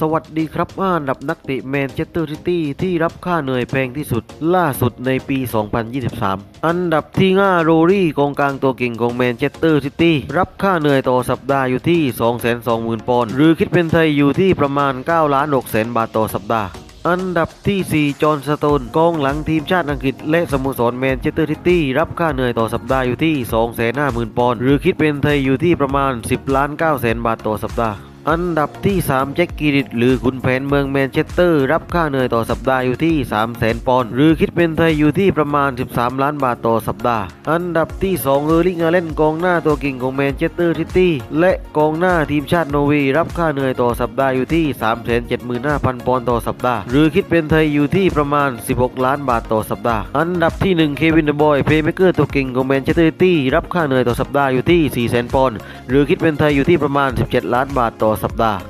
สวัสดีครับอันดับนักเตะแมนเชสเตอร์ซิตี้ที่รับค่าเหนื่อยแพงที่สุด ล่าสุดในปี 2023 อันดับที่5โรรี่กองกลางตัวเก่งของแมนเชสเตอร์ซิตี้รับค่าเหนื่อยต่อสัปดาห์อยู่ที่ 220,000 ปอนด์หรือคิดเป็นไทยอยู่ที่ประมาณ9ล้าน6แสนบาทต่อสัปดาห์อันดับที่ 4 จอห์นสโตนกองหลังทีมชาติอังกฤษ และสโมสรแมนเชสเตอร์ซิตี้รับค่าเหนื่อยต่อสัปดาห์อยู่ที่ 250,000 ปอนด์หรือคิดเป็นไทยอยู่ที่ประมาณ 10ล้าน9แสนบาทต่อสัปดาห์ อันดับที่ 3 แจ็คกิริตหรือขุนแผนเมืองแมนเชสเตอร์ รับค่าเหนื่อยต่อสัปดาห์อยู่ที่ 3 0 0แสนปอนด์หรือคิดเป็นไทยอยู่ที่ประมาณ 13 ล้านบาทต่อสัปดาห์ อันดับที่ 2 เออร์ลิงอาเลนกองหน้าตัวเก่งของแมนเชสเตอร์ซิตี้และกองหน้าทีมชาติโนเวย์รับค่าเหนื่อยต่อสัปดาห์อยู่ที่ 375,000 ปอนด์ต่อสัปดาห์ หรือคิดเป็นไทยอยู่ที่ประมาณ 16 ล้านบาทต่อสัปดาห์ อันดับที่ 1 เควินเดอะบอยเพย์เมเกอร์ตัวเก่งของแมนเชสเตอร์ซิตี้รับค่าเหนื่อยต่อสัปดาห์อยู่ที่ 4 0 0 0 0 0 ปอนด์หรือคิดเป็นไทยอยู่ที่ประมาณ 17 ล้านบาทต่อสัปดาห์